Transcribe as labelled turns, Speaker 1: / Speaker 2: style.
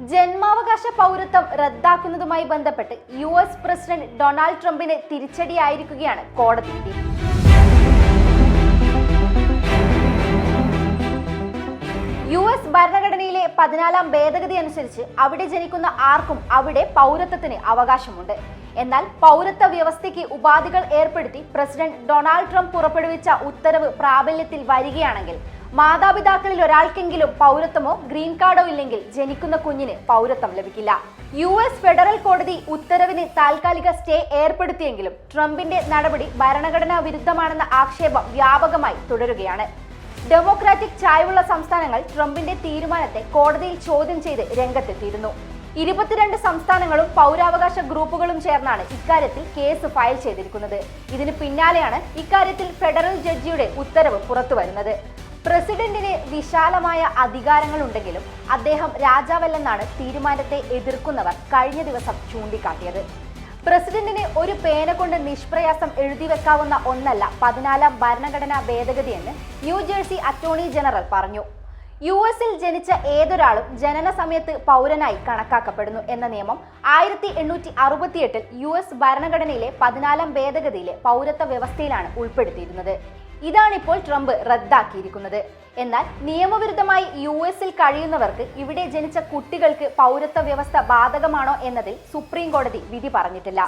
Speaker 1: ജന്മാവകാശ പൗരത്വം റദ്ദാക്കുന്നതുമായി ബന്ധപ്പെട്ട് U S president Donald ട്രംപിന് തിരിച്ചടിയായിരിക്കുകയാണ് കോടതി വിധി. യു എസ് ഭരണഘടനയിലെ പതിനാലാം ഭേദഗതി അനുസരിച്ച് അവിടെ ജനിക്കുന്ന ആർക്കും അവിടെ പൗരത്വത്തിന് അവകാശമുണ്ട്. എന്നാൽ പൗരത്വ വ്യവസ്ഥയ്ക്ക് ഉപാധികൾ ഏർപ്പെടുത്തി പ്രസിഡന്റ് ഡൊണാൾഡ് ട്രംപ് പുറപ്പെടുവിച്ച ഉത്തരവ് പ്രാബല്യത്തിൽ വരികയാണെങ്കിൽ മാതാപിതാക്കളിൽ ഒരാൾക്കെങ്കിലും പൗരത്വമോ ഗ്രീൻ കാർഡോ ഇല്ലെങ്കിൽ ജനിക്കുന്ന കുഞ്ഞിന് പൗരത്വം ലഭിക്കില്ല. യു എസ് ഫെഡറൽ കോടതി ഉത്തരവിന് താൽക്കാലിക സ്റ്റേ ഏർപ്പെടുത്തിയെങ്കിലും ട്രംപിന്റെ നടപടി ഭരണഘടനാ വിരുദ്ധമാണെന്ന ആക്ഷേപം വ്യാപകമായി തുടരുകയാണ്. ഡെമോക്രാറ്റിക് ചായവുള്ള സംസ്ഥാനങ്ങൾ ട്രംപിന്റെ തീരുമാനത്തെ കോടതിയിൽ ചോദ്യം ചെയ്ത് രംഗത്തെത്തിയിരുന്നു. ഇരുപത്തിരണ്ട് സംസ്ഥാനങ്ങളും പൗരാവകാശ ഗ്രൂപ്പുകളും ചേർന്നാണ് ഇക്കാര്യത്തിൽ കേസ് ഫയൽ ചെയ്തിരിക്കുന്നത്. ഇതിന് പിന്നാലെയാണ് ഇക്കാര്യത്തിൽ ഫെഡറൽ ജഡ്ജിയുടെ ഉത്തരവ് പുറത്തുവരുന്നത്. പ്രസിഡന്റിന് വിശാലമായ അധികാരങ്ങളുണ്ടെങ്കിലും അദ്ദേഹം രാജാവല്ലെന്നാണ് തീരുമാനത്തെ എതിർക്കുന്നവർ കഴിഞ്ഞ ദിവസം ചൂണ്ടിക്കാട്ടിയത്. പ്രസിഡന്റിന് ഒരു പേന കൊണ്ട് നിഷ്പ്രയാസം എഴുതി വെക്കാവുന്ന ഒന്നല്ല പതിനാലാം ഭരണഘടനാ ഭേദഗതിയെന്ന് ന്യൂജേഴ്സി അറ്റോർണി ജനറൽ പറഞ്ഞു. യു എസിൽ ജനിച്ച ഏതൊരാളും ജനന സമയത്ത് പൗരനായി കണക്കാക്കപ്പെടുന്നു എന്ന നിയമം ആയിരത്തി എണ്ണൂറ്റി അറുപത്തിയെട്ടിൽ യു എസ് ഭരണഘടനയിലെ പതിനാലാം ഭേദഗതിയിലെ പൗരത്വ വ്യവസ്ഥയിലാണ് ഉൾപ്പെടുത്തിയിരുന്നത്. ഇതാണിപ്പോൾ ട്രംപ് റദ്ദാക്കിയിരിക്കുന്നത്. എന്നാൽ നിയമവിരുദ്ധമായി യു എസിൽ കഴിയുന്നവർക്ക് ഇവിടെ ജനിച്ച കുട്ടികൾക്ക് പൗരത്വ വ്യവസ്ഥ ബാധകമാണോ എന്നതിൽ സുപ്രീം കോടതി വിധി പറഞ്ഞിട്ടില്ല.